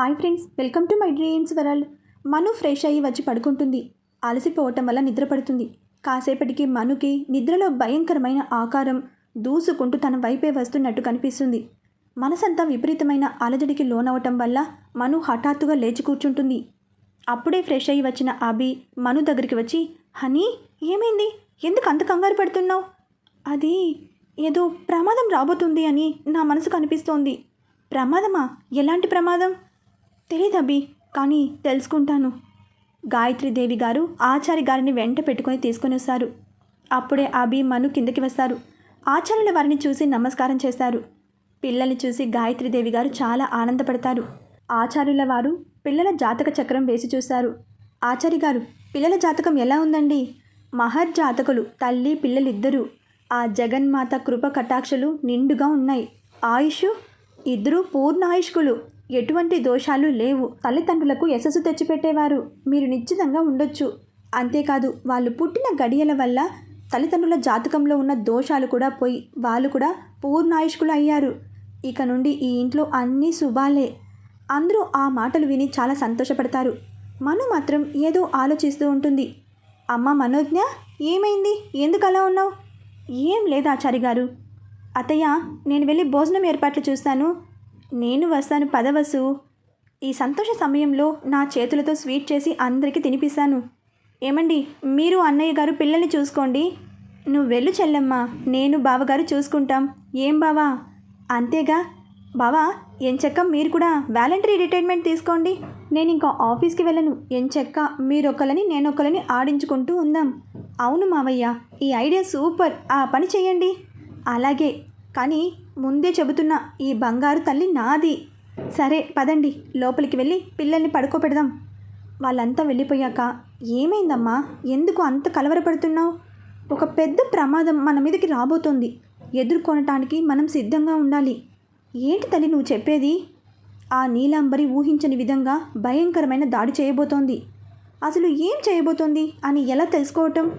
Hi friends welcome to my dreams world. Manu fresh అయ్యి వచ్చి పడుకుంటుంది. అలసిపోవటం వల్ల నిద్రపడుతుంది కాసేపటికి మనుకి నిద్రలో భయంకరమైన ఆకారం దూసుకుంటూ తన వైపే వస్తున్నట్టు కనిపిస్తుంది. మనసంతా విపరీతమైన అలజడికి లోనవటం వల్ల మను హఠాత్తుగా లేచి కూర్చుంటుంది. అప్పుడే ఫ్రెష్ అయ్యి వచ్చిన అభి మను దగ్గరికి వచ్చి హనీ ఏమైంది? ఎందుకు అంత కంగారు పడుతున్నావు? అది ఏదో ప్రమాదం రాబోతుంది అని నా మనసు కనిపిస్తోంది ప్రమాదమా? ఎలాంటి ప్రమాదం? తెలియదు అభి కానీ తెలుసుకుంటాను. గాయత్రీదేవి గారు ఆచారి గారిని వెంట పెట్టుకొని తీసుకొని వస్తారు. అప్పుడే అభి మను కిందకి వస్తారు. ఆచార్యుల వారిని చూసి నమస్కారం చేస్తారు. పిల్లల్ని చూసి గాయత్రీదేవి గారు చాలా ఆనందపడతారు. ఆచార్యుల వారు పిల్లల జాతక చక్రం వేసి చూస్తారు. ఆచారి గారు పిల్లల జాతకం ఎలా ఉందండి? మహర్ జాతకులు తల్లి పిల్లలిద్దరూ ఆ జగన్మాత కృప కటాక్షలు నిండుగా ఉన్నాయి. ఆయుష్? ఇద్దరూ పూర్ణ ఆయుష్కులు ఎటువంటి దోషాలు లేవు. తల్లిదండ్రులకు యశస్సు తెచ్చిపెట్టేవారు. మీరు నిశ్చితంగా ఉండొచ్చు. అంతేకాదు వాళ్ళు పుట్టిన గడియల వల్ల తల్లిదండ్రుల జాతకంలో ఉన్న దోషాలు కూడా పోయి వాళ్ళు కూడా పూర్ణాయుష్కులు అయ్యారు. ఇక నుండి ఈ ఇంట్లో అన్నీ శుభాలే. అందరూ ఆ మాటలు విని చాలా సంతోషపడతారు. మను మాత్రం ఏదో ఆలోచిస్తూ ఉంటుంది. అమ్మ మనోజ్ఞ ఏమైంది? ఎందుకు అలా ఉన్నావు? ఏం లేదు ఆచారి గారు. అత్తయ్య నేను వెళ్ళి భోజనం ఏర్పాట్లు చూస్తాను. నేను వస్తాను పదవసు ఈ సంతోష సమయంలో నా చేతులతో స్వీట్ చేసి అందరికీ తినిపిస్తాను. ఏమండి మీరు అన్నయ్య గారు పిల్లల్ని చూసుకోండి. నువ్వు వెళ్ళు చెల్లెమ్మా నేను బావగారు చూసుకుంటాం. ఏం బావా? అంతేగా? బావా ఎంచక్క మీరు కూడా వాలంటరీ రిటైర్మెంట్ తీసుకోండి. నేను ఇంకా ఆఫీస్కి వెళ్ళను. ఎంచక్క మీరొకలని నేనొకలని ఆడించుకుంటూ ఉందాం. అవును మావయ్య ఈ ఐడియా సూపర్. ఆ పని చేయండి అలాగే. కానీ ముందే చెబుతున్నా ఈ బంగారు తల్లి నాది. సరే పదండి. లోపలికి వెళ్ళి పిల్లల్ని పడుకోబెడదాం. వాళ్ళంతా వెళ్ళిపోయాక ఏమైందమ్మా? ఎందుకు అంత కలవరపడుతున్నావు? ఒక పెద్ద ప్రమాదం మన మీదకి రాబోతోంది. ఎదుర్కొనటానికి మనం సిద్ధంగా ఉండాలి. ఏంటి తల్లి నువ్వు చెప్పేది? ఆ నీలాంబరి ఊహించని విధంగా భయంకరమైన దాడి చేయబోతోంది. అసలు ఏం చేయబోతోంది అని ఎలా తెలుసుకోవటం?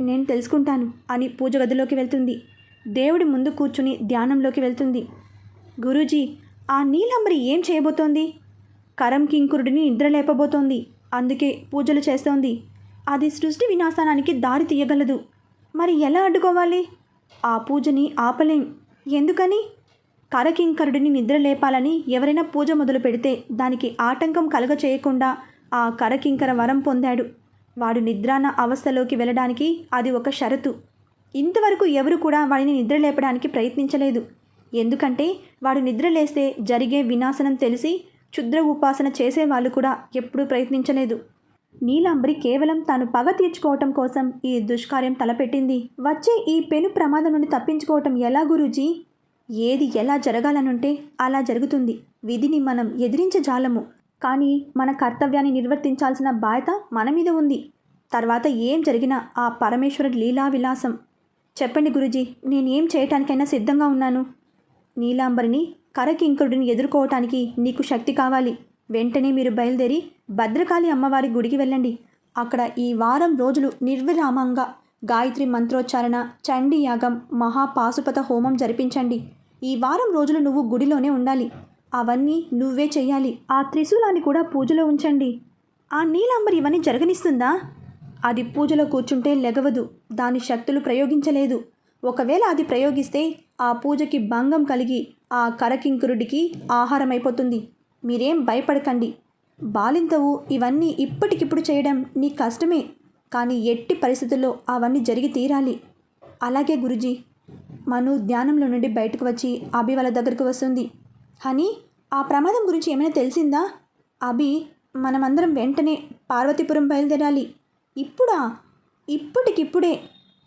నేను తెలుసుకుంటాను అని పూజ గదిలోకి వెళ్తుంది. దేవుడి ముందు కూర్చుని ధ్యానంలోకి వెళ్తుంది. గురూజీ ఆ నీలాంబరి ఏం చేయబోతోంది? కరం కింకురుడిని నిద్రలేపబోతోంది. అందుకే పూజలు చేస్తోంది. అది సృష్టి వినాశనానికి దారి తీయగలదు. మరి ఎలా అడ్డుకోవాలి? ఆ పూజని ఆపలేం. ఎందుకని? కరకింకరుడిని నిద్ర లేపాలని ఎవరైనా పూజ మొదలు పెడితే దానికి ఆటంకం కలుగ చేయకుండా ఆ కరకింకర వరం పొందాడు. వాడు నిద్రాన అవస్థలోకి వెళ్ళడానికి అది ఒక షరతు. ఇంతవరకు ఎవరు కూడా వాడిని నిద్ర లేపడానికి ప్రయత్నించలేదు. ఎందుకంటే వాడు నిద్ర లేస్తే జరిగే వినాశనం తెలిసి క్షుద్ర ఉపాసన చేసేవాళ్ళు కూడా ఎప్పుడూ ప్రయత్నించలేదు. నీలాంబరి కేవలం తాను పగ తీర్చుకోవటం కోసం ఈ దుష్కార్యం తలపెట్టింది. వచ్చే ఈ పెను ప్రమాదం నుండి తప్పించుకోవటం ఎలా గురూజీ? ఏది ఎలా జరగాలనుంటే అలా జరుగుతుంది. విధిని మనం ఎదిరించజాలము కానీ మన కర్తవ్యాన్ని నిర్వర్తించాల్సిన బాధ్యత మన మీద ఉంది. తర్వాత ఏం జరిగినా ఆ పరమేశ్వరుడి లీలా విలాసం చెప్పండి గురుజీ నేనేం చేయటానికైనా సిద్ధంగా ఉన్నాను. నీలాంబరిని కరకింకుడిని ఎదుర్కోవటానికి నీకు శక్తి కావాలి. వెంటనే మీరు బయలుదేరి భద్రకాళి అమ్మవారి గుడికి వెళ్ళండి. అక్కడ ఈ వారం రోజులు నిర్విరామంగా గాయత్రి మంత్రోచ్చారణ చండీ యాగం మహాపాశుపత హోమం జరిపించండి. ఈ వారం రోజులు నువ్వు గుడిలోనే ఉండాలి. అవన్నీ నువ్వే చెయ్యాలి. ఆ త్రిశూలాన్ని కూడా పూజలో ఉంచండి. ఆ నీలాంబరి ఇవన్నీ జరగనిస్తుందా? అది పూజలో కూర్చుంటే లెగవదు దాని శక్తులు ప్రయోగించలేదు. ఒకవేళ అది ప్రయోగిస్తే ఆ పూజకి భంగం కలిగి ఆ కరకింకురుడికి ఆహారం అయిపోతుంది మీరేం భయపడకండి. బాలింతవు ఇవన్నీ ఇప్పటికిప్పుడు చేయడం నీ కష్టమే కానీ ఎట్టి పరిస్థితుల్లో అవన్నీ జరిగి తీరాలి. అలాగే గురుజీ మను ధ్యానంలో నుండి బయటకు వచ్చి అభి వాళ్ళ దగ్గరకు వస్తుంది. హనీ ఆ ప్రమాదం గురించి ఏమైనా తెలిసిందా? అభి మనమందరం వెంటనే పార్వతీపురం బయలుదేరాలి. ఇప్పుడా? ఇప్పటికిప్పుడే.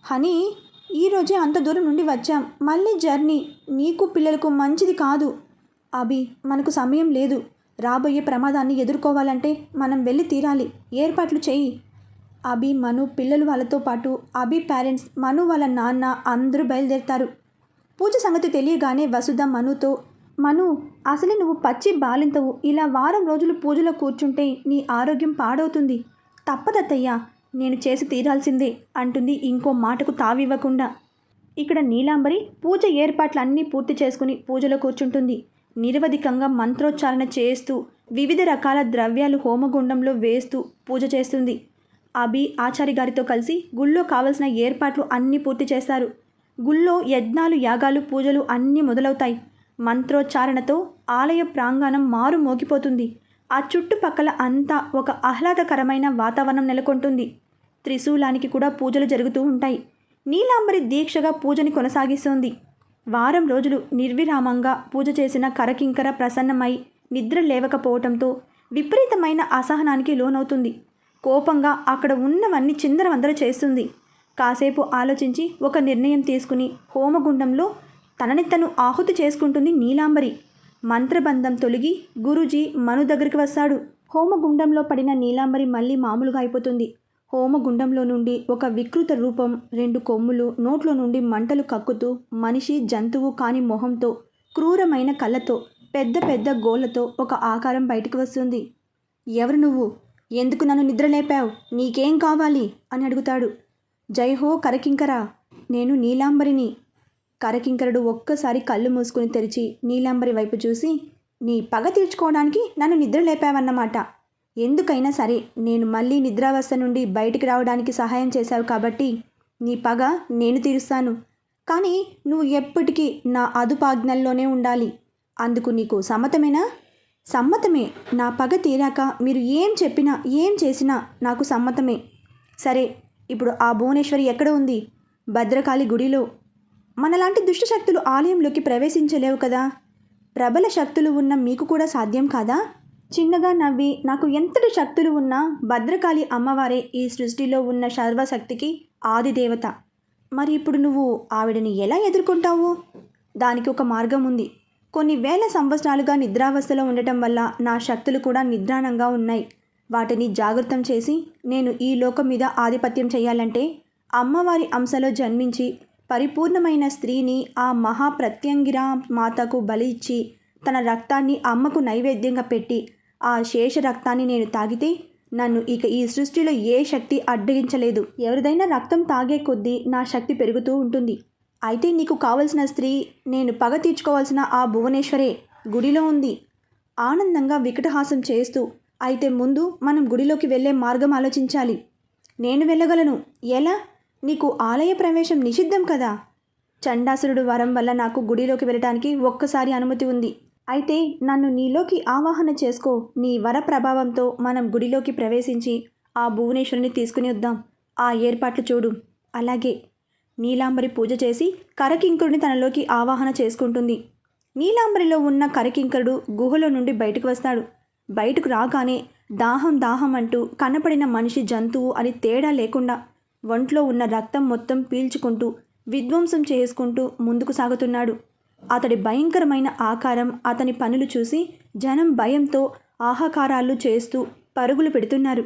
హనీ ఈరోజే అంత దూరం నుండి వచ్చాం. మళ్ళీ జర్నీ. నీకు పిల్లలకు మంచిది కాదు. అభి మనకు సమయం లేదు. రాబోయే ప్రమాదాన్ని ఎదుర్కోవాలంటే మనం వెళ్ళి తీరాలి. ఏర్పాట్లు చెయ్యి. అభి మను పిల్లలు వాళ్ళతో పాటు అభి పేరెంట్స్ మను వాళ్ళ నాన్న అందరూ బయలుదేరుతారు. పూజ సంగతి తెలియగానే వసుధ మనుతో మను అసలే నువ్వు పచ్చి బాలింతవు. ఇలా వారం రోజులు పూజలో కూర్చుంటే నీ ఆరోగ్యం పాడవుతుంది. తప్పదత్తయ్యా. నేను చేసి తీరాల్సిందే అంటుంది ఇంకో మాటకు తావివ్వకుండా. ఇక్కడ నీలాంబరి పూజ ఏర్పాట్లన్నీ పూర్తి చేసుకుని పూజలో కూర్చుంటుంది. నిరవధికంగా మంత్రోచ్చారణ చేస్తూ వివిధ రకాల ద్రవ్యాలు హోమగుండంలో వేస్తూ పూజ చేస్తుంది. అభి ఆచారి గారితో కలిసి గుళ్ళో కావలసిన ఏర్పాట్లు అన్నీ పూర్తి చేస్తారు. గుళ్ళో యజ్ఞాలు యాగాలు పూజలు అన్నీ మొదలవుతాయి. మంత్రోచ్చారణతో ఆలయ ప్రాంగణం మారు మోగిపోతుంది ఆ చుట్టుపక్కల అంతా ఒక ఆహ్లాదకరమైన వాతావరణం నెలకొంటుంది. త్రిశూలానికి కూడా పూజలు జరుగుతూ ఉంటాయి. నీలాంబరి దీక్షగా పూజని కొనసాగిస్తోంది. వారం రోజులు నిర్విరామంగా పూజ చేసిన కరకింకర ప్రసన్నమై నిద్ర లేవకపోవటంతో విపరీతమైన అసహనానికి లోనవుతుంది. కోపంగా అక్కడ ఉన్నవన్నీ చిందరవందర చేస్తుంది. కాసేపు ఆలోచించి ఒక నిర్ణయం తీసుకుని హోమగుండంలో తనని తను ఆహుతి చేసుకుంటుంది నీలాంబరి. మంత్రబంధం తొలగి గురూజీ మను దగ్గరికి వస్తాడు. హోమగుండంలో పడిన నీలాంబరి మళ్ళీ మామూలుగా అయిపోతుంది. హోమగుండంలో నుండి ఒక వికృత రూపం రెండు కొమ్ములు నోట్లో నుండి మంటలు కక్కుతూ మనిషి జంతువు కాని మొహంతో క్రూరమైన కళ్ళతో పెద్ద పెద్ద గోళ్ళతో ఒక ఆకారం బయటకు వస్తుంది. ఎవరు నువ్వు? ఎందుకు నన్ను నిద్రలేపావు? నీకేం కావాలి? అని అడుగుతాడు. జై హో కరకింకరా! నేను నీలాంబరిని. కరకింకరుడు ఒక్కసారి కళ్ళు మూసుకుని తెరిచి నీలాంబరి వైపు చూసి నీ పగ తీర్చుకోవడానికి నన్ను నిద్ర లేపావన్నమాట. ఎందుకైనా సరే నేను మళ్ళీ నిద్రావస్థ నుండి బయటికి రావడానికి సహాయం చేశావు కాబట్టి నీ పగ నేను తీరుస్తాను. కానీ నువ్వు ఎప్పటికీ నా అదుపాజ్ఞల్లోనే ఉండాలి. అందుకు నీకు సమ్మతమేనా? సమ్మతమే. నా పగ తీరాక మీరు ఏం చెప్పినా ఏం చేసినా నాకు సమ్మతమే. సరే ఇప్పుడు ఆ భువనేశ్వరి ఎక్కడ ఉంది? భద్రకాళి గుడిలో మనలాంటి దుష్ట శక్తులు ఆలయంలోకి ప్రవేశించలేవు కదా. ప్రబల శక్తులు ఉన్న మీకు కూడా సాధ్యం కాదా? చిన్నగా నవ్వి నాకు ఎంతటి శక్తులు ఉన్నా భద్రకాళి అమ్మవారే ఈ సృష్టిలో ఉన్న సర్వశక్తికి ఆదిదేవత మరి ఇప్పుడు నువ్వు ఆవిడని ఎలా ఎదుర్కొంటావు? దానికి ఒక మార్గం ఉంది. కొన్ని వేల సంవత్సరాలుగా నిద్రావస్థలో ఉండటం వల్ల నా శక్తులు కూడా నిద్రాణంగా ఉన్నాయి. వాటిని జాగృతం చేసి నేను ఈ లోకం మీద ఆధిపత్యం చేయాలంటే అమ్మవారి అంశలో జన్మించి పరిపూర్ణమైన స్త్రీని ఆ మహాప్రత్యంగిరా మాతకు బలి ఇచ్చి తన రక్తాన్ని అమ్మకు నైవేద్యంగా పెట్టి ఆ శేష రక్తాన్ని నేను తాగితే నన్ను ఇక ఈ సృష్టిలో ఏ శక్తి అడ్డగించలేదు. ఎవరిదైనా రక్తం తాగే కొద్దీ నా శక్తి పెరుగుతూ ఉంటుంది. అయితే నీకు కావలసిన స్త్రీ నేను పగ తీర్చుకోవాల్సిన ఆ భువనేశ్వరే గుడిలో ఉంది. ఆనందంగా వికటహాసం చేస్తూ అయితే ముందు మనం గుడిలోకి వెళ్ళే మార్గం ఆలోచించాలి. నేను వెళ్ళగలను. ఎలా? నీకు ఆలయ ప్రవేశం నిషిద్ధం కదా? చండాసురుడు వరం వల్ల నాకు గుడిలోకి వెళ్ళటానికి ఒక్కసారి అనుమతి ఉంది. అయితే నన్ను నీలోకి ఆవాహన చేసుకో. నీ వర ప్రభావంతో మనం గుడిలోకి ప్రవేశించి ఆ భువనేశ్వరుని తీసుకుని వద్దాం. ఆ ఏర్పాట్లు చూడు. అలాగే నీలాంబరి పూజ చేసి కరకింకుడిని తనలోకి ఆవాహన చేసుకుంటుంది. నీలాంబరిలో ఉన్న కరకింకరుడు గుహలో నుండి బయటకు వస్తాడు. బయటకు రాగానే దాహం దాహం అంటూ కనపడిన మనిషి జంతువు అని తేడా లేకుండా ఒంట్లో ఉన్న రక్తం మొత్తం పీల్చుకుంటూ విధ్వంసం చేసుకుంటూ ముందుకు సాగుతున్నాడు. అతడి భయంకరమైన ఆకారం అతని పనులు చూసి జనం భయంతో ఆహాకారాలు చేస్తూ పరుగులు పెడుతున్నారు.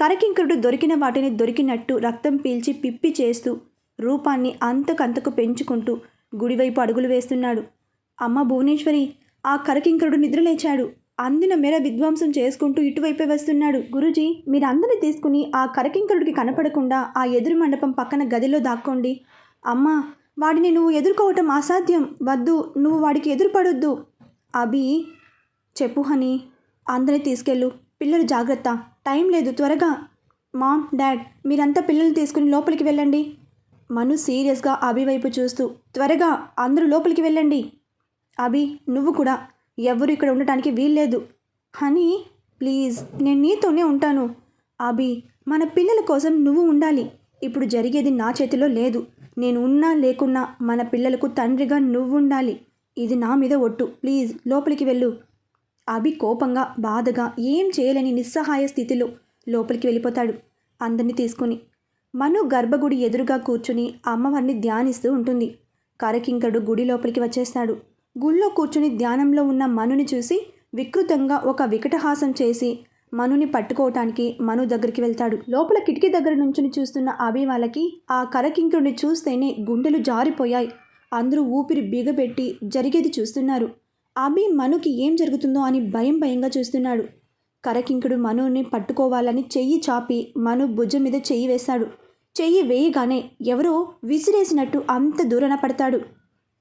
కరకింకరుడు దొరికిన వాటిని దొరికినట్టు రక్తం పీల్చి పిప్పి చేస్తూ రూపాన్ని అంతకంతకు పెంచుకుంటూ గుడివైపు అడుగులు వేస్తున్నాడు. అమ్మ భువనేశ్వరి ఆ కరకింకరుడు నిద్రలేచాడు. అందిన మేర విధ్వంసం చేసుకుంటూ ఇటువైపే వస్తున్నాడు. గురుజీ మీరందరినీ తీసుకుని ఆ కరకింకరుడికి కనపడకుండా ఆ ఎదురు మండపం పక్కన గదిలో దాక్కోండి. అమ్మా వాడిని నువ్వు ఎదుర్కోవటం అసాధ్యం. వద్దు నువ్వు వాడికి ఎదురుపడొద్దు. అభి చెప్పు హని అందరినీ తీసుకెళ్ళు. పిల్లలు జాగ్రత్త. టైం లేదు త్వరగా. మామ్ డాడ్ మీరంతా పిల్లల్ని తీసుకుని లోపలికి వెళ్ళండి. మను సీరియస్గా అభి వైపు చూస్తూ త్వరగా అందరూ లోపలికి వెళ్ళండి. అభి నువ్వు కూడా. ఎవరు ఇక్కడ ఉండటానికి వీల్లేదు. హనీ ప్లీజ్ నేను నీతోనే ఉంటాను. అభి మన పిల్లల కోసం నువ్వు ఉండాలి. ఇప్పుడు జరిగేది నా చేతిలో లేదు. నేను ఉన్నా లేకున్నా మన పిల్లలకు తండ్రిగా నువ్వు ఉండాలి. ఇది నా మీద ఒట్టు. ప్లీజ్ లోపలికి వెళ్ళు. అభి కోపంగా బాధగా ఏం చేయలేని నిస్సహాయ స్థితిలో లోపలికి వెళ్ళిపోతాడు. అందరినీ తీసుకుని. మను గర్భగుడి ఎదురుగా కూర్చుని అమ్మవారిని ధ్యానిస్తూ ఉంటుంది. కరకింకడు గుడి లోపలికి వచ్చేస్తాడు. గుళ్ళో కూర్చుని ధ్యానంలో ఉన్న మనుని చూసి వికృతంగా ఒక వికటహాసం చేసి మనుని పట్టుకోవటానికి మను దగ్గరికి వెళ్తాడు. లోపల కిటికీ దగ్గర నుంచుని చూస్తున్న అభి వాళ్ళకి ఆ కరకింకుడిని చూస్తేనే గుండెలు జారిపోయాయి. అందరూ ఊపిరి బిగబెట్టి జరిగేది చూస్తున్నారు. అభి మనుకి ఏం జరుగుతుందో అని భయం భయంగా చూస్తున్నాడు. కరకింకుడు మనుని పట్టుకోవాలని చెయ్యి చాపి మను భుజం మీద చెయ్యి వేశాడు చెయ్యి వేయగానే ఎవరో విసిరేసినట్టు అంత దూరన పడతాడు.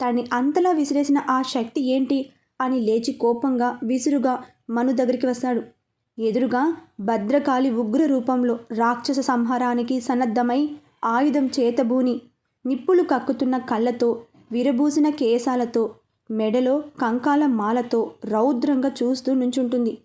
తనని అంతలా విసిరేసిన ఆ శక్తి ఏంటి అని లేచి కోపంగా విసురుగా మను దగ్గరికి వస్తాడు. ఎదురుగా భద్రకాళి ఉగ్ర రూపంలో రాక్షస సంహారానికి సన్నద్ధమై ఆయుధం చేతబూని నిప్పులు కక్కుతున్న కళ్ళతో విరబూసిన కేశాలతో మెడలో కంకాల మాలతో రౌద్రంగా చూస్తూ నుంచుంటుంది.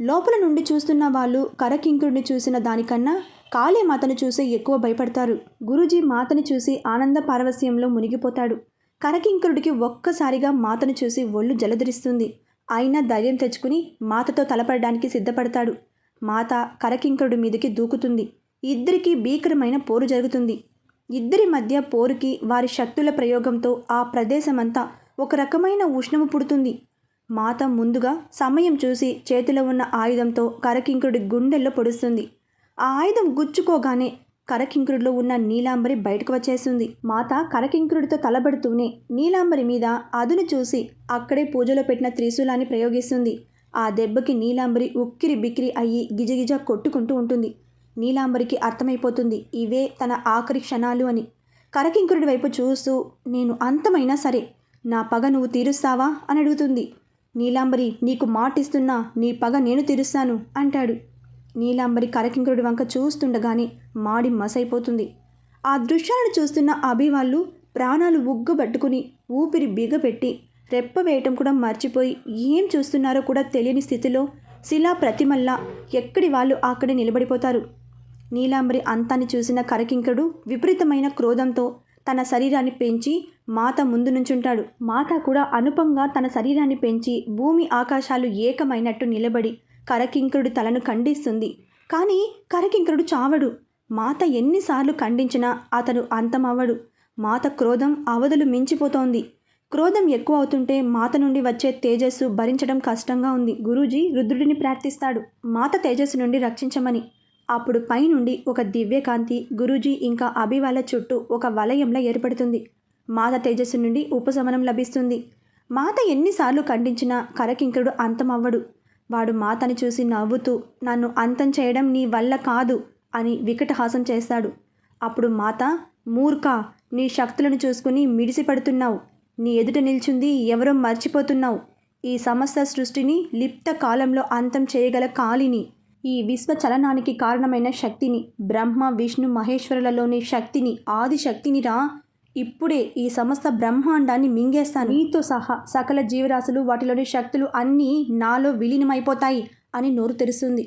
లోపల నుండి చూస్తున్న వాళ్ళు కరకింకుడిని చూసిన దానికన్నా కాళీ మాతను చూసి ఎక్కువ భయపడతారు. గురూజీ మాతని చూసి ఆనంద పారవస్యంలో మునిగిపోతాడు. కనకింకరుడికి ఒక్కసారిగా మాతను చూసి ఒళ్ళు జలధరిస్తుంది. అయినా ధైర్యం తెచ్చుకుని మాతతో తలపడడానికి సిద్ధపడతాడు. మాత కరకింకురుడి మీదకి దూకుతుంది. ఇద్దరికీ భీకరమైన పోరు జరుగుతుంది. ఇద్దరి మధ్య పోరుకి వారి శక్తుల ప్రయోగంతో ఆ ప్రదేశమంతా ఒక రకమైన ఉష్ణము పుడుతుంది. మాత ముందుగా సమయం చూసి చేతిలో ఉన్న ఆయుధంతో కరకింకుడి గుండెల్లో పొడుస్తుంది. ఆ ఆయుధం గుచ్చుకోగానే కరకింకుడిలో ఉన్న నీలాంబరి బయటకు వచ్చేస్తుంది మాత కరకింకుడితో తలబడుతూనే నీలాంబరి మీద అదును చూసి అక్కడే పూజలో పెట్టిన త్రిశూలాన్ని ప్రయోగిస్తుంది. ఆ దెబ్బకి నీలాంబరి ఉక్కిరి బిక్కిరి అయ్యి గిజగిజ కొట్టుకుంటూ ఉంటుంది. నీలాంబరికి అర్థమైపోతుంది ఇవే తన ఆఖరి క్షణాలు అని. కరకింకురుడి వైపు చూస్తూ నేను అంతమైనా సరే నా పగ నువ్వు తీరుస్తావా? అని అడుగుతుంది. నీలాంబరి నీకు మాటిస్తున్నా నీ పగ నేను తీరుస్తాను అంటాడు. నీలాంబరి కరకింకరుడి వంక చూస్తుండగానే మాడి మసైపోతుంది. ఆ దృశ్యాలను చూస్తున్న అభి వాళ్ళు ప్రాణాలు ఉగ్గబట్టుకుని ఊపిరి బిగపెట్టి రెప్ప వేయటం కూడా మర్చిపోయి ఏం చూస్తున్నారో కూడా తెలియని స్థితిలో శిలా ప్రతిమల్లా ఎక్కడి వాళ్ళు అక్కడే నిలబడిపోతారు. నీలాంబరి అంతాన్ని చూసిన కరకింకరుడు విపరీతమైన క్రోధంతో తన శరీరాన్ని పెంచి మాత ముందు నుంచుంటాడు. మాత కూడా అనుపంగా తన శరీరాన్ని పెంచి భూమి ఆకాశాలు ఏకమైనట్టు నిలబడి కరకింకుడు తలను ఖండిస్తుంది. కానీ కరకింకుడు చావడు. మాత ఎన్నిసార్లు ఖండించినా అతను అంతమవ్వడు. మాత క్రోధం అవధులు మించిపోతోంది. క్రోధం ఎక్కువ అవుతుంటే మాత నుండి వచ్చే తేజస్సు భరించడం కష్టంగా ఉంది. గురూజీ రుద్రుడిని ప్రార్థిస్తాడు. మాత తేజస్సు నుండి రక్షించమని. అప్పుడు పైనుండి ఒక దివ్యకాంతి గురూజీ ఇంకా అభివాల చుట్టూ ఒక వలయంలా ఏర్పడుతుంది. మాత తేజస్సు నుండి ఉపశమనం లభిస్తుంది. మాత ఎన్నిసార్లు ఖండించినా కరకింకుడు అంతమవ్వడు. వాడు మాతని చూసి నవ్వుతూ నన్ను అంతం చేయడం నీ వల్ల కాదు అని వికటహాసం చేస్తాడు. అప్పుడు మాత మూర్ఖ నీ శక్తులను చూసుకుని మిడిసిపడుతున్నావు. నీ ఎదుట నిల్చుంది ఎవరో మర్చిపోతున్నావు. ఈ సమస్త సృష్టిని లిప్త కాలంలో అంతం చేయగల కాలిని. ఈ విశ్వ చలనానికి కారణమైన శక్తిని బ్రహ్మ విష్ణు మహేశ్వరులలోని శక్తిని ఆది శక్తిని రా ఇప్పుడే ఈ సమస్త బ్రహ్మాండాన్ని మింగేస్తాను. నీతో సహా సకల జీవరాశులు వాటిలోని శక్తులు అన్నీ నాలో విలీనమైపోతాయి అని నోరు తెరుస్తుంది.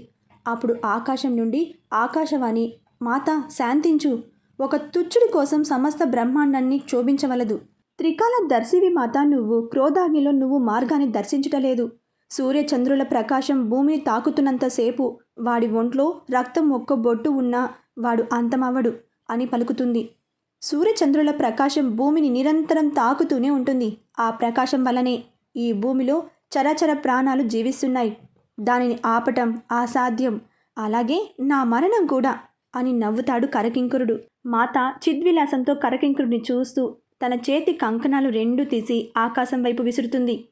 అప్పుడు ఆకాశం నుండి ఆకాశవాణి మాత శాంతించు. ఒక తుచ్చుడి కోసం సమస్త బ్రహ్మాండాన్ని క్షోభించవలదు. త్రికాల దర్శివి మాత నువ్వు క్రోధాగ్నిలో నువ్వు మార్గాన్ని దర్శించటలేదు. సూర్యచంద్రుల ప్రకాశం భూమిని తాకుతున్నంతసేపు వాడి ఒంట్లో రక్తం ఒక్క బొట్టు ఉన్నా వాడు అంతమవ్వడు అని పలుకుతుంది. సూర్యచంద్రుల ప్రకాశం భూమిని నిరంతరం తాకుతూనే ఉంటుంది. ఆ ప్రకాశం వల్లనే ఈ భూమిలో చరచర ప్రాణాలు జీవిస్తున్నాయి. దానిని ఆపటం అసాధ్యం. అలాగే నా మరణం కూడా అని నవ్వుతాడు కరకింకురుడు. మాత చిద్విలాసంతో కరకింకురుడిని చూస్తూ తన చేతి కంకణాలు రెండు తీసి ఆకాశం వైపు విసురుతుంది.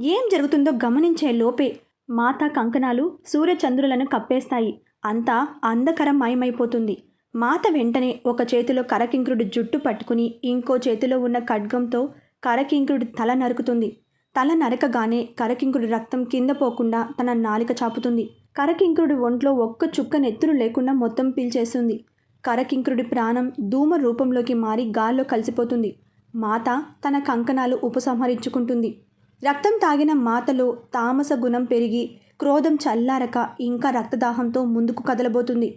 ఏం జరుగుతుందో గమనించే లోపే మాత కంకణాలు సూర్యచంద్రులను కప్పేస్తాయి. అంతా అంధకరమయమైపోతుంది. మాత వెంటనే ఒక చేతిలో కరకింకుడు జుట్టు పట్టుకుని ఇంకో చేతిలో ఉన్న ఖడ్గంతో కరకింకుడు తల నరుకుతుంది. తల నరకగానే కరకింకుడు రక్తం కింద పోకుండా తన నాలిక చాపుతుంది. కరకింకుడు ఒంట్లో ఒక్క చుక్క నెత్తురు లేకుండా మొత్తం పీల్చేస్తుంది. కరకింకుడి ప్రాణం ధూమ రూపంలోకి మారి గాల్లో కలిసిపోతుంది. మాత తన కంకణాలు ఉపసంహరించుకుంటుంది. రక్తం తాగిన మాతలో తామస గుణం పెరిగి క్రోధం చల్లారక ఇంకా రక్తదాహంతో ముందుకు కదలబోతుంది.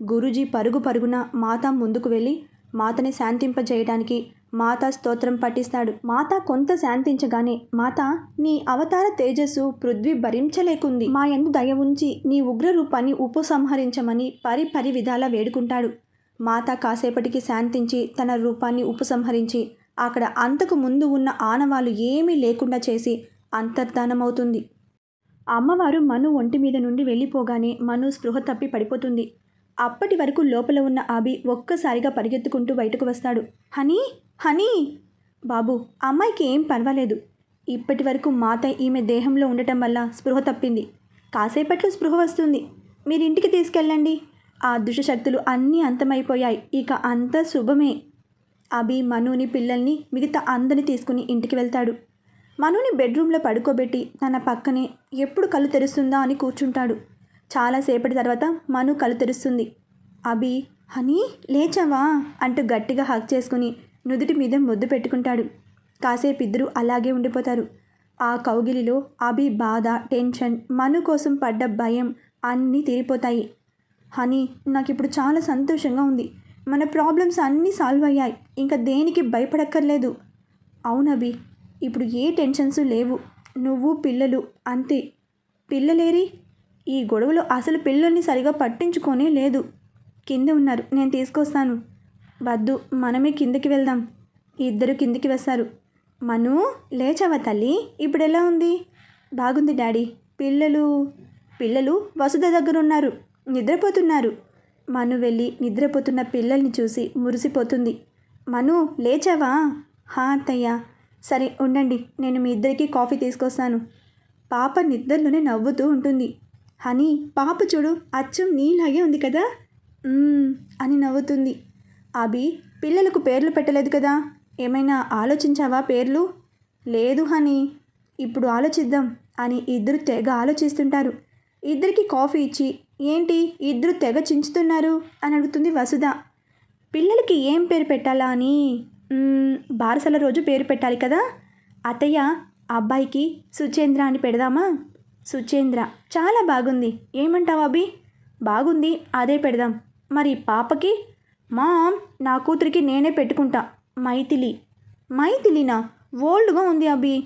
గురూజీ పరుగు పరుగున మాత ముందుకు వెళ్ళి మాతని శాంతింపజేయడానికి మాతా స్తోత్రం పఠిస్తాడు. మాత కొంత శాంతించగానే మాత నీ అవతార తేజస్సు పృథ్వీ భరించలేకుంది. మా ఎందు దయ ఉంచి నీ ఉగ్ర రూపాన్ని ఉపసంహరించమని పరి పరి విధాలా వేడుకుంటాడు మాత కాసేపటికి శాంతించి తన రూపాన్ని ఉపసంహరించి అక్కడ అంతకు ముందు ఉన్న ఆనవాలు ఏమీ లేకుండా చేసి అంతర్ధానమవుతుంది. అమ్మవారు మను ఒంటి మీద నుండి వెళ్ళిపోగానే మను స్పృహ తప్పి పడిపోతుంది. అప్పటి వరకు లోపల ఉన్న ఆబి ఒక్కసారిగా పరిగెత్తుకుంటూ బయటకు వస్తాడు. Honey honey! బాబు అమ్మాయికి ఏం పర్వాలేదు. ఇప్పటి వరకు మాత ఈమె దేహంలో ఉండటం వల్ల స్పృహ తప్పింది. కాసేపట్లో స్పృహ వస్తుంది. మీరు ఇంటికి తీసుకెళ్ళండి. ఆ దుష్టశక్తులు అన్నీ అంతమైపోయాయి. ఇక అంత శుభమే. అభి మనుని పిల్లల్ని మిగతా అందరిని తీసుకుని ఇంటికి వెళ్తాడు. మనుని బెడ్రూమ్లో పడుకోబెట్టి తన పక్కనే ఎప్పుడు కళ్ళు తెరుస్తుందా అని కూర్చుంటాడు. చాలాసేపటి తర్వాత మను కళ్ళు తెరుస్తుంది. అభి హనీ లేచావా? అంటూ గట్టిగా హక్ చేసుకుని నుదుటి మీద ముద్దు పెట్టుకుంటాడు. కాసేపు ఇద్దరు అలాగే ఉండిపోతారు. ఆ కౌగిలిలో అభి బాధ టెన్షన్ మను కోసం పడ్డ భయం అన్నీ తీరిపోతాయి. హనీ నాకు ఇప్పుడు చాలా సంతోషంగా ఉంది. మన ప్రాబ్లమ్స్ అన్నీ సాల్వ్ అయ్యాయి. ఇంకా దేనికి భయపడక్కర్లేదు. అవునభి ఇప్పుడు ఏ టెన్షన్స్ లేవు. నువ్వు పిల్లలు అంతే. పిల్లలేరి ఈ గొడవలో అసలు పిల్లల్ని సరిగా పట్టించుకోనే లేదు. కింద ఉన్నారు. నేను తీసుకొస్తాను. వద్దు మనమే కిందకి వెళ్దాం. ఇద్దరు కిందకి వస్తారు. మను లేచావా తల్లి? ఇప్పుడు ఎలా ఉంది? బాగుంది డాడీ. పిల్లలు పిల్లలు వసుధ దగ్గర ఉన్నారు నిద్రపోతున్నారు. మను వెళ్ళి నిద్రపోతున్న పిల్లల్ని చూసి మురిసిపోతుంది. మను లేచావా? హా అత్తయ్య. సరే ఉండండి. నేను మీ ఇద్దరికి కాఫీ తీసుకొస్తాను. పాప నిద్రలోనే నవ్వుతూ ఉంటుంది. హనీ పాప చూడు అచ్చం నీలాగే ఉంది కదా? అని నవ్వుతుంది. అభి పిల్లలకు పేర్లు పెట్టలేదు కదా? ఏమైనా ఆలోచించావా పేర్లు? లేదు హనీ. ఇప్పుడు ఆలోచిద్దాం అని ఇద్దరు తెగ ఆలోచిస్తుంటారు. ఇద్దరికి కాఫీ ఇచ్చి ఏంటి ఇద్దరు తెగ చించుతున్నారు? అని అడుగుతుంది వసుధ. పిల్లలకి ఏం పేరు పెట్టాలా అని? బారసల రోజు పేరు పెట్టాలి కదా? అత్తయ్య అబ్బాయికి సుచేంద్ర అని పెడదామా? సుచేంద్ర చాలా బాగుంది. ఏమంటావు అభి? బాగుంది. అదే పెడదాం. మరి పాపకి? మామ్ నా కూతురికి నేనే పెట్టుకుంటా. మైథిలి. మైథిలినా? ఓల్డ్గా ఉంది అభి.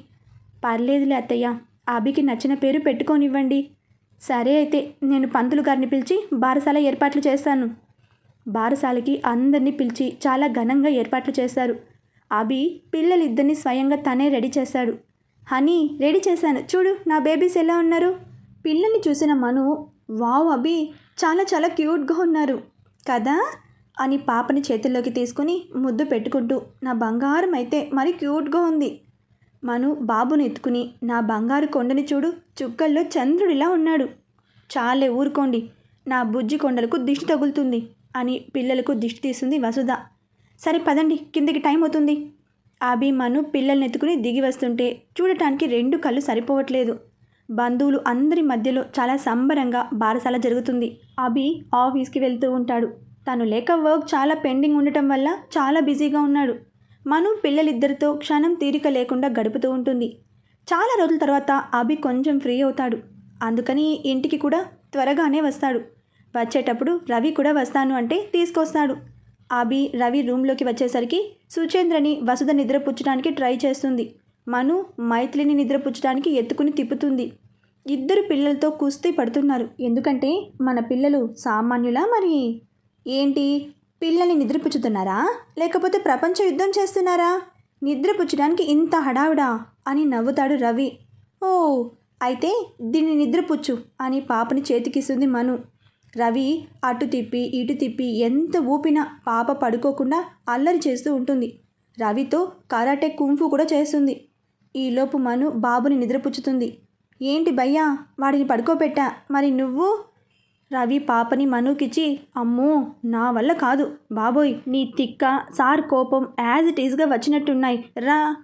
పర్లేదులే అత్తయ్య. అభికి నచ్చిన పేరు పెట్టుకోనివ్వండి. సరే అయితే నేను పంతులు గారిని పిలిచి బారసాల ఏర్పాట్లు చేస్తాను. బారసాలకి అందరినీ పిలిచి చాలా ఘనంగా ఏర్పాట్లు చేశారు అభి పిల్లలిద్దరిని స్వయంగా తనే రెడీ చేశాడు హనీ రెడీ చేశాను. చూడు నా బేబీస్ ఎలా ఉన్నారు? పిల్లల్ని చూసిన మను వావ్ అభి చాలా చాలా క్యూట్గా ఉన్నారు. కదా? అని పాపని చేతుల్లోకి తీసుకుని ముద్దు పెట్టుకుంటూ నా బంగారం అయితే మరి క్యూట్గా ఉంది. మను బాబుని ఎత్తుకుని నా బంగారు కొండని చూడు చుక్కల్లో చంద్రుడిలా ఉన్నాడు. చాలే ఊరుకోండి. నా బుజ్జి కొండలకు దిష్టి తగులుతుంది అని పిల్లలకు దిష్టి తీస్తుంది వసుధ. సరే పదండి కిందకి టైం అవుతుంది. అభి మను పిల్లల్ని ఎత్తుకుని దిగి వస్తుంటే చూడటానికి రెండు కళ్ళు సరిపోవట్లేదు. బంధువులు అందరి మధ్యలో చాలా సంబరంగా బారసాల జరుగుతుంది. అభి ఆఫీస్కి వెళ్తూ ఉంటాడు. తను లేక వర్క్ చాలా పెండింగ్ ఉండటం వల్ల చాలా బిజీగా ఉన్నాడు. మను పిల్లలిద్దరితో క్షణం తీరిక లేకుండా గడుపుతూ ఉంటుంది. చాలా రోజుల తర్వాత అభి కొంచెం ఫ్రీ అవుతాడు. అందుకని ఇంటికి కూడా త్వరగానే వస్తాడు. వచ్చేటప్పుడు రవి కూడా వస్తాను అంటే తీసుకొస్తాడు. అభి రవి రూమ్లోకి వచ్చేసరికి సుచేంద్రని వసుధ నిద్రపుచ్చడానికి ట్రై చేస్తుంది. మను మైథిలిని నిద్రపుచ్చడానికి ఎత్తుకుని తిప్పుతుంది. ఇద్దరు పిల్లలతో కుస్తీ పడుతున్నారు. ఎందుకంటే మన పిల్లలు సామాన్యులా మరి? ఏంటి? పిల్లల్ని నిద్రపుచ్చుతున్నారా? లేకపోతే ప్రపంచ యుద్ధం చేస్తున్నారా? నిద్రపుచ్చడానికి ఇంత హడావిడా? అని నవ్వుతాడు రవి. ఓ అయితే దీన్ని నిద్రపుచ్చు అని పాపని చేతికిస్తుంది మను. రవి అటు తిప్పి ఇటు తిప్పి ఎంత ఊపినా పాప పడుకోకుండా అల్లరి చేస్తూ ఉంటుంది. రవితో కరాటే కుంఫు కూడా చేస్తుంది. ఈలోపు మను బాబుని నిద్రపుచ్చుతుంది. ఏంటి భయ్యా వాడిని పడుకోబెట్టా? మరి నువ్వు? రవి పాపని మనుకిచ్చి అమ్మో నా వల్ల కాదు. బాబోయ్ నీ తిక్క సార్ కోపం యాజ్ ఇట్ ఈజ్గా వచ్చినట్టున్నాయి. రా.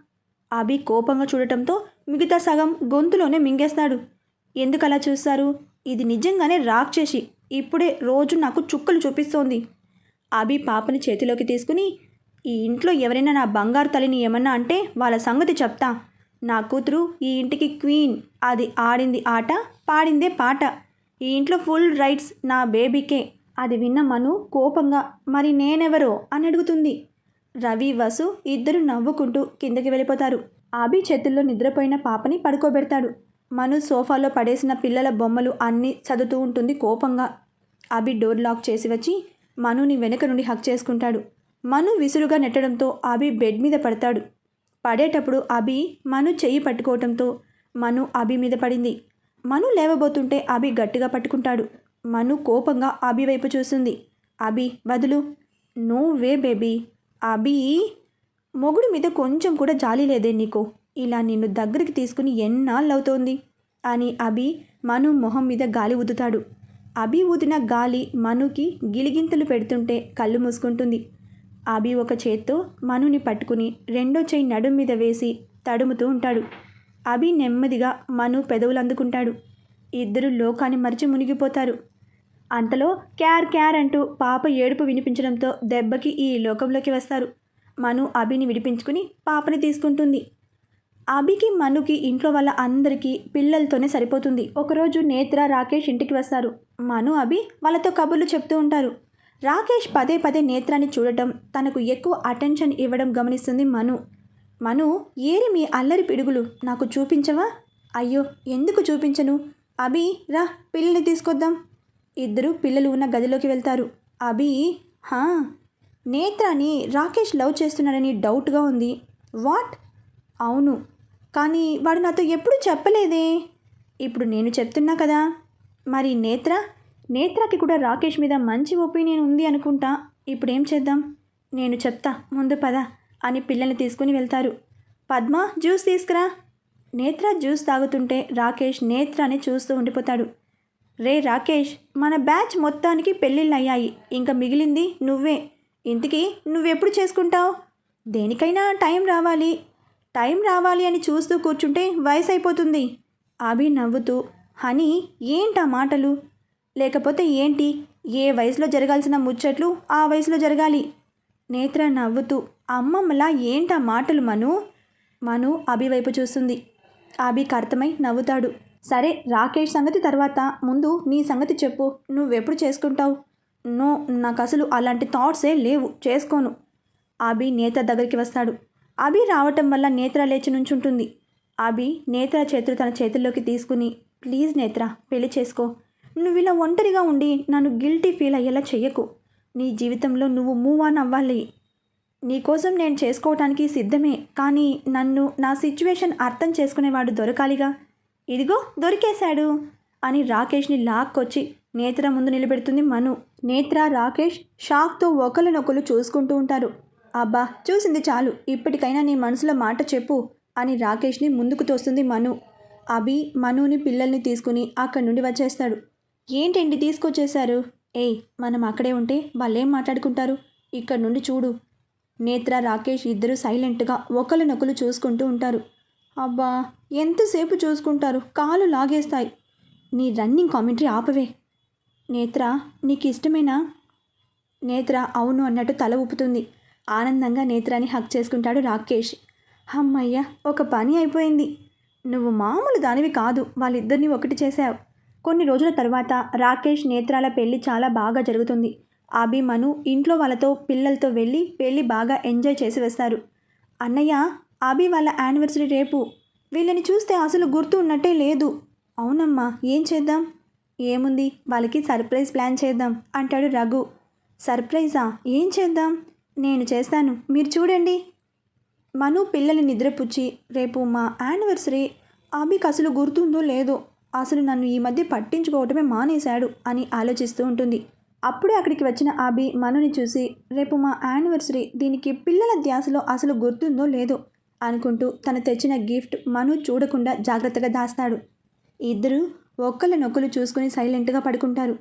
అభి కోపంగా చూడటంతో మిగతా సగం గొంతులోనే మింగేస్తాడు. ఎందుకలా చూస్తారు? ఇది నిజంగానే రాక్షసి. ఇప్పుడే రోజు నాకు చుక్కలు చూపిస్తోంది. అభి పాపని చేతిలోకి తీసుకుని ఈ ఇంట్లో ఎవరైనా నా బంగారు తల్లిని ఏమన్నా అంటే వాళ్ళ సంగతి చెప్తా. నా కూతురు ఈ ఇంటికి క్వీన్. అది ఆడింది ఆట పాడిందే పాట. ఈ ఇంట్లో ఫుల్ రైట్స్ నా బేబీకే. అది విన్న మను కోపంగా మరి నేనెవరో అని అడుగుతుంది. రవి వసు ఇద్దరు నవ్వుకుంటూ కిందకి వెళ్ళిపోతారు. అభి చేతుల్లో నిద్రపోయిన పాపని పడుకోబెడతాడు. మను సోఫాలో పడేసిన పిల్లల బొమ్మలు అన్నీ చదువుతూ ఉంటుంది. కోపంగా అభి డోర్ లాక్ చేసి వచ్చి మనుని వెనక నుండి హక్ చేసుకుంటాడు. మను విసురుగా నెట్టడంతో అభి బెడ్ మీద పడతాడు. పడేటప్పుడు అభి మను చెయ్యి పట్టుకోవటంతో మను అభి మీద పడింది. మను లేవబోతుంటే అభి గట్టిగా పట్టుకుంటాడు. మను కోపంగా అభి వైపు చూస్తుంది. అభి వదులు నో వే బేబీ. అభి మొగుడు మీద కొంచెం కూడా జాలి లేదే నీకు? ఇలా నిన్ను దగ్గరికి తీసుకుని ఎన్నాళ్ళు అవుతోంది అని అభి మను మొహం మీద గాలి ఊదుతాడు. అభి ఊదిన గాలి మనుకి గిలిగింతలు పెడుతుంటే కళ్ళు మూసుకుంటుంది. అభి ఒక చేత్తో మనుని పట్టుకుని రెండో చెయ్యి నడుం మీద వేసి తడుముతూ ఉంటాడు. అభి నెమ్మదిగా మను పెదవులు అందుకుంటాడు. ఇద్దరు లోకాన్ని మరిచి మునిగిపోతారు. అంతలో క్యార్ క్యార్ అంటూ పాప ఏడుపు వినిపించడంతో దెబ్బకి ఈ లోకంలోకి వస్తారు. మను అభిని విడిపించుకుని పాపని తీసుకుంటుంది. అభికి మనుకి ఇంట్లో వాళ్ళ అందరికీ పిల్లలతోనే సరిపోతుంది. ఒకరోజు నేత్ర రాకేష్ ఇంటికి వస్తారు. మను అభి వాళ్ళతో కబుర్లు చెప్తూ ఉంటారు. రాకేష్ పదే పదే నేత్రాన్ని చూడటం తనకు ఎక్కువ అటెన్షన్ ఇవ్వడం గమనిస్తుంది మను. మను ఏరి మీ అల్లరి పిడుగులు నాకు చూపించవా? అయ్యో ఎందుకు చూపించను? అభి రా పిల్లల్ని తీసుకొద్దాం. ఇద్దరు పిల్లలు ఉన్న గదిలోకి వెళ్తారు. అభి హా? నేత్రాని రాకేష్ లవ్ చేస్తున్నాడని డౌట్గా ఉంది. వాట్? అవును కానీ వాడు నాతో ఎప్పుడు చెప్పలేదే. ఇప్పుడు నేను చెప్తున్నా కదా. మరి నేత్ర? నేత్రకి కూడా రాకేష్ మీద మంచి ఒపీనియన్ ఉంది అనుకుంటా. ఇప్పుడేం చేద్దాం? నేను చెప్తా. ముందు పద అని పిల్లల్ని తీసుకుని వెళ్తారు. పద్మ జ్యూస్ తీసుకురా. నేత్ర జ్యూస్ తాగుతుంటే రాకేష్ నేత్ర అని చూస్తూ ఉండిపోతాడు. రే రాకేష్ మన బ్యాచ్ మొత్తానికి పెళ్ళిళ్ళు అయ్యాయి ఇంకా మిగిలింది నువ్వే. ఇంతకీ నువ్వెప్పుడు చేసుకుంటావు? దేనికైనా టైం రావాలి. టైం రావాలి అని చూస్తూ కూర్చుంటే వయసు అయిపోతుంది అభి నవ్వుతూ హనీ ఏంటా మాటలు? లేకపోతే ఏంటి? ఏ వయసులో జరగాల్సిన ముచ్చట్లు ఆ వయసులో జరగాలి. నేత్ర నవ్వుతూ అమ్మమ్మలా ఏంటా మాటలు మను? మను అభి వైపు చూస్తుంది. అభికి అర్థమై నవ్వుతాడు. సరే రాకేష్ సంగతి తర్వాత. ముందు నీ సంగతి చెప్పు. నువ్వెప్పుడు చేసుకుంటావు? నో నాకు అసలు అలాంటి థాట్సే లేవు. చేసుకోను. అభి నేత దగ్గరికి వస్తాడు. అభి రావటం వల్ల నేత్ర లేచి నుంచుంటుంది. అభి నేత్ర చేతులు తన చేతుల్లోకి తీసుకుని ప్లీజ్ నేత్ర పెళ్ళి చేసుకో. నువ్వు ఇలా ఒంటరిగా ఉండి నన్ను గిల్టీ ఫీల్ అయ్యేలా చెయ్యకు. నీ జీవితంలో నువ్వు మూవ్ ఆన్ అవ్వాలి. నీకోసం నేను చేసుకోవటానికి సిద్ధమే కానీ నన్ను నా సిచ్యువేషన్ అర్థం చేసుకునేవాడు దొరకాలిగా. ఇదిగో దొరికేశాడు అని రాకేష్ని లాక్కొచ్చి నేత్ర ముందు నిలబెడుతుంది మను. నేత్ర రాకేష్ షాక్తో ఒకరినొకరు చూసుకుంటూ ఉంటారు. అబ్బా చూసింది చాలు. ఇప్పటికైనా నీ మనసులో మాట చెప్పు అని రాకేష్ని ముందుకు తోస్తుంది మను. అభి మనుని పిల్లల్ని తీసుకుని అక్కడి నుండి వచ్చేస్తాడు. ఏంటండి తీసుకొచ్చేశారు? ఏయ్ మనం అక్కడే ఉంటే వాళ్ళేం మాట్లాడుకుంటారు? ఇక్కడి నుండి చూడు. నేత్ర రాకేష్ ఇద్దరు సైలెంట్గా ఒకరినొకరు చూసుకుంటూ ఉంటారు. అబ్బా ఎంతసేపు చూసుకుంటారు? కాలు లాగేస్తాయి. నీ రన్నింగ్ కామెంటరీ ఆపవే. నేత్ర నీకు ఇష్టమేనా నేత్ర అవును అన్నట్టు తల ఊపుతుంది. ఆనందంగా నేత్రాన్ని హక్ చేసుకుంటాడు రాకేష్. అమ్మయ్య ఒక పని అయిపోయింది. నువ్వు మామూలు దానివి కాదు వాళ్ళిద్దరిని ఒకటి చేశావు. కొన్ని రోజుల తర్వాత రాకేష్ నేత్రాల పెళ్ళి చాలా బాగా జరుగుతుంది. అభిమను ఇంట్లో వాళ్ళతో పిల్లలతో వెళ్ళి పెళ్ళి బాగా ఎంజాయ్ చేసి వస్తారు. అన్నయ్య అభి వాళ్ళ యానివర్సరీ రేపు. వీళ్ళని చూస్తే అసలు గుర్తు ఉన్నట్టే లేదు. అవునమ్మా ఏం చేద్దాం? ఏముంది వాళ్ళకి సర్ప్రైజ్ ప్లాన్ చేద్దాం అంటాడు రఘు. సర్ప్రైజా? ఏం చేద్దాం? నేను చేస్తాను. మీరు చూడండి. మను పిల్లల్ని నిద్రపుచ్చి రేపు మా యానివర్సరీ అభికి అసలు గుర్తుందో లేదో అసలు నన్ను ఈ మధ్య పట్టించుకోవటమే మానేశాడు అని ఆలోచిస్తూ ఉంటుంది. అప్పుడే అక్కడికి వచ్చిన అభి మనుని చూసి రేపు మా యానివర్సరీ దీనికి పిల్లల ధ్యాసలో అసలు గుర్తుందో లేదో అనుకుంటూ తను తెచ్చిన గిఫ్ట్ మను చూడకుండా జాగ్రత్తగా దాస్తాడు. ఇద్దరు ఒక్కళ్ళనొక్కరు చూసుకుని సైలెంట్గా పడుకుంటారు.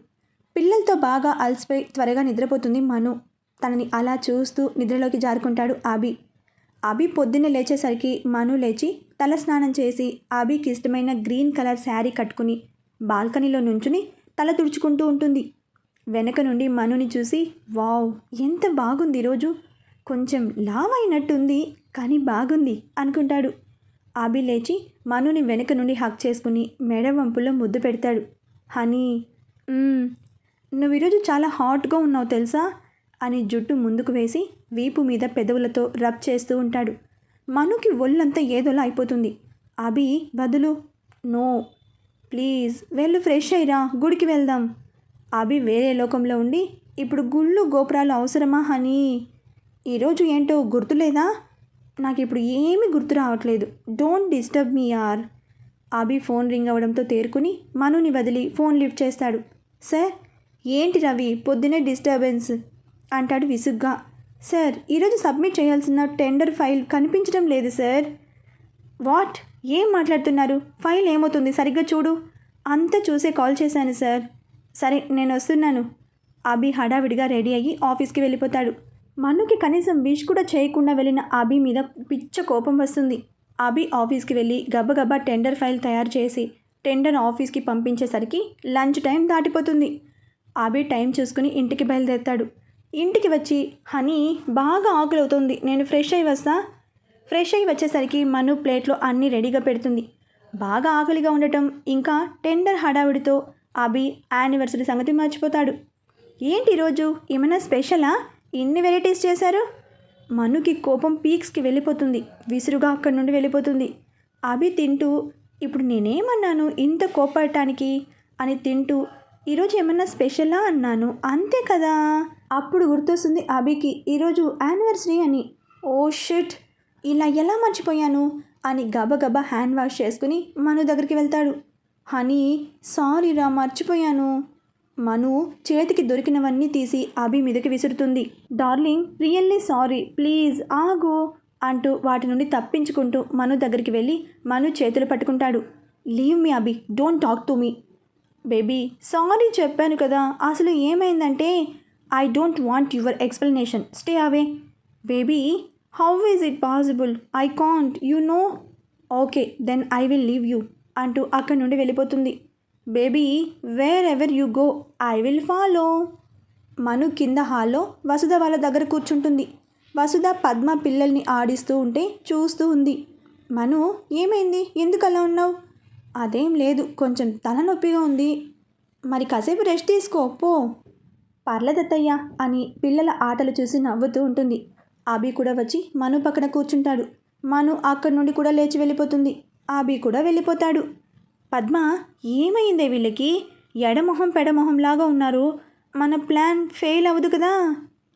పిల్లలతో బాగా అలసిపోయి త్వరగా నిద్రపోతుంది మను. తనని అలా చూస్తూ నిద్రలోకి జారుకుంటాడు అభి అభి పొద్దున్నే లేచేసరికి మను లేచి తల స్నానం చేసి అభికి ఇష్టమైన గ్రీన్ కలర్ శారీ కట్టుకుని బాల్కనీలో నుంచుని తల తుడుచుకుంటూ ఉంటుంది. వెనక నుండి మనుని చూసి వావ్ ఎంత బాగుంది ఈరోజు. కొంచెం లావ్ అయినట్టుంది కానీ బాగుంది అనుకుంటాడు. అభి లేచి మనుని వెనక నుండి హక్ చేసుకుని మెడ వంపులో ముద్దు పెడతాడు. హనీ నువ్వు ఈరోజు చాలా హాట్గా ఉన్నావు తెలుసా? అని జుట్టు ముందుకు వేసి వీపు మీద పెదవులతో రబ్ చేస్తూ ఉంటాడు. మనుకి ఒళ్ళంతా ఏదోలా అయిపోతుంది. అభి బదులు నో ప్లీజ్ వెళ్ళు ఫ్రెష్ అయ్యిరా గుడికి వెళ్దాం. అభి వేరే లోకంలో ఉండి ఇప్పుడు గుళ్ళు గోపురాలు అవసరమా అని ఈరోజు ఏంటో గుర్తులేదా? నాకు ఇప్పుడు ఏమీ గుర్తు రావట్లేదు. డోంట్ డిస్టర్బ్ మీ యార్. అభి ఫోన్ రింగ్ అవ్వడంతో తేరుకుని మనుని వదిలి ఫోన్ లిఫ్ట్ చేస్తాడు. సార్ ఏంటి రవి? పొద్దునే డిస్టర్బెన్స్. అంటాడు విసుగ్గా. సార్ ఈరోజు సబ్మిట్ చేయాల్సిన టెండర్ ఫైల్ కనిపించడం లేదు సార్. వాట్? ఏం మాట్లాడుతున్నారు? ఫైల్ ఏమవుతుంది? సరిగ్గా చూడు. అంతా చూసే కాల్ చేశాను సార్. సరే నేను వస్తున్నాను. అభి హడావిడిగా రెడీ అయ్యి ఆఫీస్కి వెళ్ళిపోతాడు. మన్నుకి కనీసం విష్ కూడా చేయకుండా వెళ్ళిన అభి మీద పిచ్చ కోపం వస్తుంది. అభి ఆఫీస్కి వెళ్ళి గబగబా టెండర్ ఫైల్ తయారు చేసి టెండర్ ఆఫీస్కి పంపించేసరికి లంచ్ టైం దాటిపోతుంది. అభి టైం చూసుకుని ఇంటికి బయలుదేరుతాడు. ఇంటికి వచ్చి హనీ బాగా ఆకలి అవుతుంది నేను ఫ్రెష్ అయి వస్తా. ఫ్రెష్ అయి వచ్చేసరికి మను ప్లేట్లో అన్నీ రెడీగా పెడుతుంది. బాగా ఆకలిగా ఉండటం ఇంకా టెండర్ హడావిడితో అభి యానివర్సరీ సంగతి మర్చిపోతాడు. ఏంటి ఈరోజు? ఏమైనా స్పెషలా? ఇన్ని వెరైటీస్ చేశారు? మనుకి కోపం పీక్స్కి వెళ్ళిపోతుంది. విసురుగా అక్కడి నుండి వెళ్ళిపోతుంది. అభి తింటూ ఇప్పుడు నేనేమన్నాను ఇంత కోపడటానికి? అని తింటూ ఈరోజు ఏమన్నా స్పెషలా? అన్నాను. అంతే కదా. అప్పుడు గుర్తొస్తుంది అభికి ఈరోజు యానివర్సరీ అని. ఓ షిట్ ఇలా ఎలా మర్చిపోయాను? అని గబగబా హ్యాండ్ వాష్ చేసుకుని మను దగ్గరికి వెళ్తాడు. హనీ సారీరా మర్చిపోయాను. మను చేతికి దొరికినవన్నీ తీసి అభి మీదకి విసురుతుంది. డార్లింగ్ రియల్లీ సారీ ప్లీజ్ ఆగు అంటూ వాటి నుండి తప్పించుకుంటూ మను దగ్గరికి వెళ్ళి మను చేతులు పట్టుకుంటాడు. Leave me Abhi don't talk to me baby sorry చెప్పాను కదా అసలు ఏమైందంటే I don't want your explanation stay away baby how is it possible I can't you know okay then I will leave you అంటూ అక్కడి నుండి వెళ్ళిపోతుంది. Baby wherever you go I will follow Manu కింద హాల్లో వసుధ వాళ్ళ దగ్గర కూర్చుంటుంది. వసుధ పద్మ పిల్లల్ని ఆడిస్తూ ఉంటే చూస్తూ ఉంది. మను ఏమైంది? ఎందుకు అలా ఉన్నావు? అదేం లేదు కొంచెం తలనొప్పిగా ఉంది. మరి కాసేపు రెస్ట్ తీసుకో పో. పర్లేదత్తయ్య అని పిల్లల ఆటలు చూసి నవ్వుతూ ఉంటుంది. ఆబి కూడా వచ్చి మను పక్కన కూర్చుంటాడు. మను అక్కడి నుండి కూడా లేచి వెళ్ళిపోతుంది. ఆబి కూడా వెళ్ళిపోతాడు. పద్మ ఏమైందే వీళ్ళకి? ఎడమొహం పెడమొహంలాగా ఉన్నారు. మన ప్లాన్ ఫెయిల్ అవ్వదు కదా?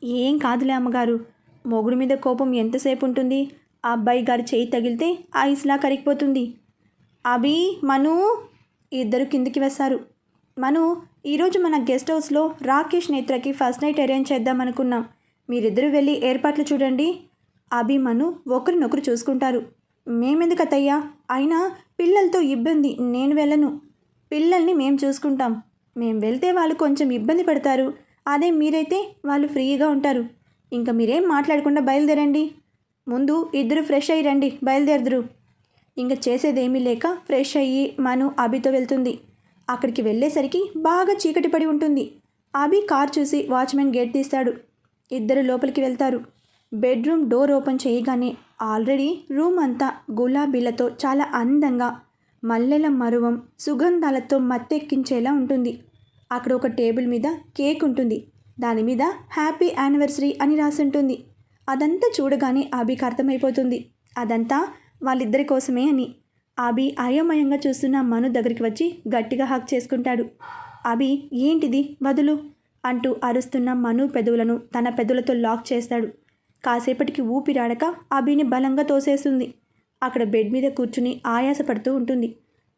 ఏం కాదులే అమ్మగారు. మొగుడు మీద కోపం ఎంతసేపు ఉంటుంది? ఆ అబ్బాయి గారి చేయి తగిలితే ఐస్లా కరిగిపోతుంది. అభి మను! ఇద్దరు కిందికి వేస్తారు. మను ఈరోజు మన గెస్ట్ హౌస్లో రాకేష్ నేత్రకి ఫస్ట్ నైట్ అరేంజ్ చేద్దాం అనుకున్నాం. మీరిద్దరూ వెళ్ళి ఏర్పాట్లు చూడండి. అభి మను ఒకరినొకరు చూసుకుంటారు. మేమెందుకు అత్తయ్యా అయినా పిల్లలతో ఇబ్బంది నేను వెళ్ళను. పిల్లల్ని మేము చూసుకుంటాం. మేము వెళ్తే వాళ్ళు కొంచెం ఇబ్బంది పడతారు. అదే మీరైతే వాళ్ళు ఫ్రీగా ఉంటారు. ఇంకా మీరేం మాట్లాడకుండా బయలుదేరండి. ముందు ఇద్దరు ఫ్రెష్ అయ్యి రండి. బయలుదేరదురు. ఇంకా చేసేదేమీ లేక ఫ్రెష్ అయ్యి మను అభితో వెళ్తుంది. అక్కడికి వెళ్ళేసరికి బాగా చీకటి పడి ఉంటుంది. అభి కార్ చూసి వాచ్మెన్ గేట్ తీస్తాడు. ఇద్దరు లోపలికి వెళ్తారు. బెడ్రూమ్ డోర్ ఓపెన్ చేయగానే ఆల్రెడీ రూమ్ అంతా గులాబీలతో చాలా అందంగా మల్లెల మరువం సుగంధాలతో మత్తెక్కించేలా ఉంటుంది. అక్కడ ఒక టేబుల్ మీద కేక్ ఉంటుంది. దాని మీద హ్యాపీ యానివర్సరీ అని రాసి ఉంటుంది. అదంతా చూడగానే అభికి అర్థమైపోతుంది. అదంతా వాళ్ళిద్దరి కోసమే అని. అభి అయోమయంగా చూస్తున్న మను దగ్గరికి వచ్చి గట్టిగా హక్ చేసుకుంటాడు. అభి ఏంటిది? వదులు అంటూ అరుస్తున్న మను పెదవులను తన పెదవులతో లాక్ చేస్తాడు. కాసేపటికి ఊపిరాడక అభిని బలంగా తోసేస్తుంది. అక్కడ బెడ్ మీద కూర్చుని ఆయాసపడుతూ ఉంటుంది.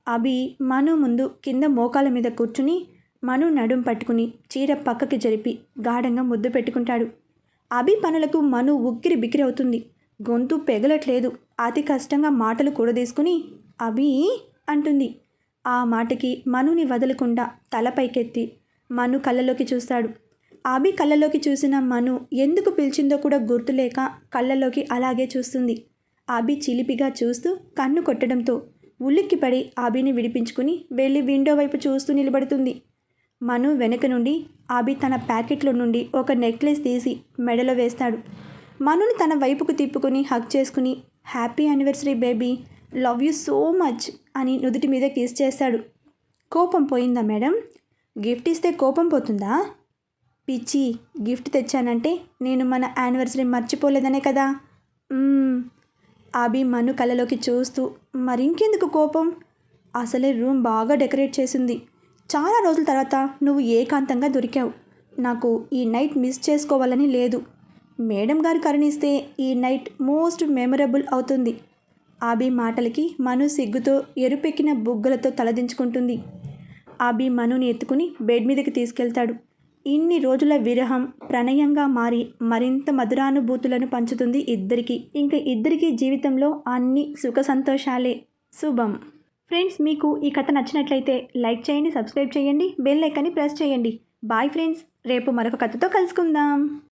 అభి మను ముందు కింద మోకాల మీద కూర్చుని మను నడుం పట్టుకుని చీర పక్కకి జరిపి గాఢంగా ముద్దు పెట్టుకుంటాడు. అభి పనులకు మను ఉక్కిరి బిక్కిరి అవుతుంది. గొంతు పెగలట్లేదు. అతి కష్టంగా మాటలు కూడదీసుకుని అభి అంటుంది. ఆ మాటకి మనుని వదలకుండా తల పైకెత్తి మను కళ్ళలోకి చూస్తాడు. అభి కళ్ళలోకి చూసిన మను ఎందుకు పిలిచిందో కూడా గుర్తులేక కళ్ళలోకి అలాగే చూస్తుంది. అభి చిలిపిగా చూస్తూ కన్ను కొట్టడంతో ఉలిక్కిపడి అభిని విడిపించుకుని వెళ్ళి విండో వైపు చూస్తూ నిలబడుతుంది. మను వెనక నుండి అభి తన ప్యాకెట్లో నుండి ఒక నెక్లెస్ తీసి మెడలో వేస్తాడు. మనుని తన వైపుకు తిప్పుకుని హక్ చేసుకుని happy anniversary baby! Love you so much అని నుదుటి మీద కిస్ చేస్తాడు కోపం పోయిందా మేడం? గిఫ్ట్ ఇస్తే కోపం పోతుందా? పిచ్చి గిఫ్ట్ తెచ్చానంటే నేను మన యానివర్సరీ మర్చిపోలేదనే కదా. అభి మను కళ్ళలోకి చూస్తూ మరింకెందుకు కోపం? అసలే రూమ్ బాగా డెకరేట్ చేసింది. చాలా రోజుల తర్వాత నువ్వు ఏకాంతంగా దొరికావు. నాకు ఈ నైట్ మిస్ చేసుకోవాలని లేదు. మేడం గారు కరుణిస్తే ఈ నైట్ మోస్ట్ మెమరబుల్ అవుతుంది. ఆబి మాటలకి మను సిగ్గుతో ఎరుపెక్కిన బుగ్గలతో తలదించుకుంటుంది. ఆబి మనుని ఎత్తుకుని బెడ్ మీదకి తీసుకెళ్తాడు. ఇన్ని రోజుల విరహం ప్రణయంగా మారి మరింత మధురానుభూతులను పంచుతుంది ఇద్దరికి. ఇంకా ఇద్దరికీ జీవితంలో అన్ని సుఖ సంతోషాలే. శుభం. ఫ్రెండ్స్ మీకు ఈ కథ నచ్చినట్లయితే లైక్ చేయండి సబ్స్క్రైబ్ చేయండి బెల్ ఐకాన్ని ప్రెస్ చేయండి. బాయ్ ఫ్రెండ్స్ రేపు మరొక కథతో కలుసుకుందాం.